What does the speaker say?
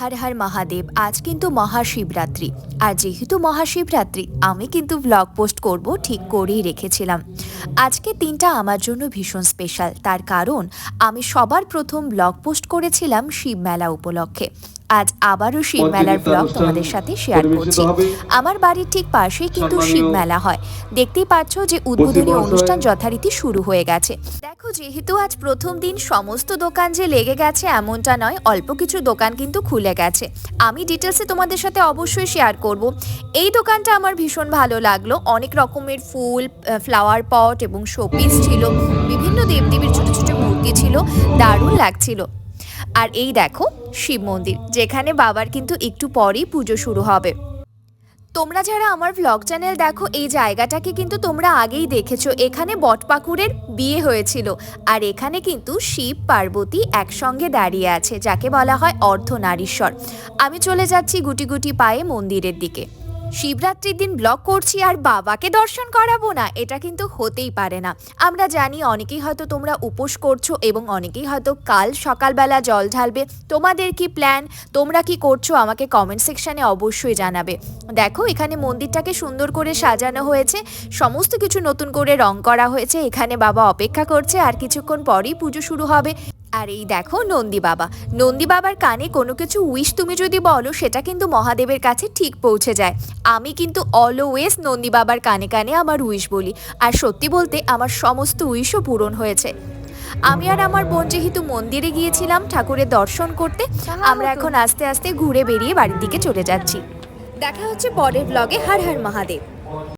হর হর মহাদেব আজ কিন্তু মহাশিবরাত্রি। আর যেহেতু মহাশিবরাত্রি আমি কিন্তু ব্লগ পোস্ট করব ঠিক করেই রেখেছিলাম। আজকে দিনটা আমার জন্য ভীষণ স্পেশাল তার কারণ আমি সবার প্রথম ব্লগ পোস্ট করেছিলাম শিব মেলা উপলক্ষে। আজ আবারও শিব মেলার ব্লগ তোমাদের সাথে শেয়ার করছি। আমার বাড়ির ঠিক পাশেই কিন্তু শিব মেলা হয়। দেখতেই পাচ্ছ যে উদ্বোধনী অনুষ্ঠান যথারীতি শুরু হয়ে গেছে। যেহেতু আজ প্রথম দিন সমস্ত দোকান যে লেগে গেছে এমনটা নয়, অল্প কিছু দোকান কিন্তু খুলে গেছে। আমি ডিটেলসে তোমাদের সাথে অবশ্যই শেয়ার করব। এই দোকানটা আমার ভীষণ ভালো লাগল। অনেক রকমের ফুল ফ্লাওয়ার পট এবং শোপিস ছিল। বিভিন্ন দেবদেবীর ছোট ছোট মূর্তি ছিল। দারুণ লাগছিল। আর এই দেখো, শিব মন্দির, যেখানে বাবার কিন্তু একটু পরেই পুজো শুরু হবে। তোমরা যারা আমার ভ্লগ চ্যানেল দেখো, এই জায়গাটাকে কিন্তু তোমরা আগেই দেখেছ। এখানে বটপাকুরের বিয়ে হয়েছিল। আর এখানে কিন্তু শিব পার্বতী একসঙ্গে দাঁড়িয়ে আছে, যাকে বলা হয় অর্ধনারীশ্বর। আমি চলে যাচ্ছি গুটি গুটি পায়ে মন্দিরের দিকে। শিবরাত্রির দিন ব্লগ করছি আর বাবাকে দর্শন করাবো না, এটা কিন্তু হতেই পারে না। আমরা জানি অনেকেই হয়তো তোমরা উপোস করছ এবং অনেকেই হয়তো কাল সকালবেলা জল ঢালবে। তোমাদের কি প্ল্যান তোমরা কি করছ? আমাকে কমেন্ট সেকশানে অবশ্যই জানাবে। দেখো, এখানে মন্দিরটাকে সুন্দর করে সাজানো হয়েছে। সমস্ত কিছু নতুন করে রং করা হয়েছে। এখানে বাবা অপেক্ষা করছে আর কিছুক্ষণ পরেই পুজো শুরু হবে। আর এই দেখো নন্দী বাবা। নন্দী বাবার কানে কোনো কিছু উইশ তুমি যদি বলো সেটা কিন্তু মহাদেবের কাছে ঠিক পৌঁছে যায়। আমি কিন্তু অলওয়েজ নন্দী বাবার কানে কানে আমার উইশ বলি। আর সত্যি বলতে আমার সমস্ত উইশও পূরণ হয়েছে। আমি আর আমার বোন যেহেতু মন্দিরে গিয়েছিলাম ঠাকুরের দর্শন করতে আমরা এখন আস্তে আস্তে ঘুরে বেরিয়ে বাড়ির দিকে চলে যাচ্ছি। দেখা হচ্ছে পরের ব্লগে হর হর মহাদেব।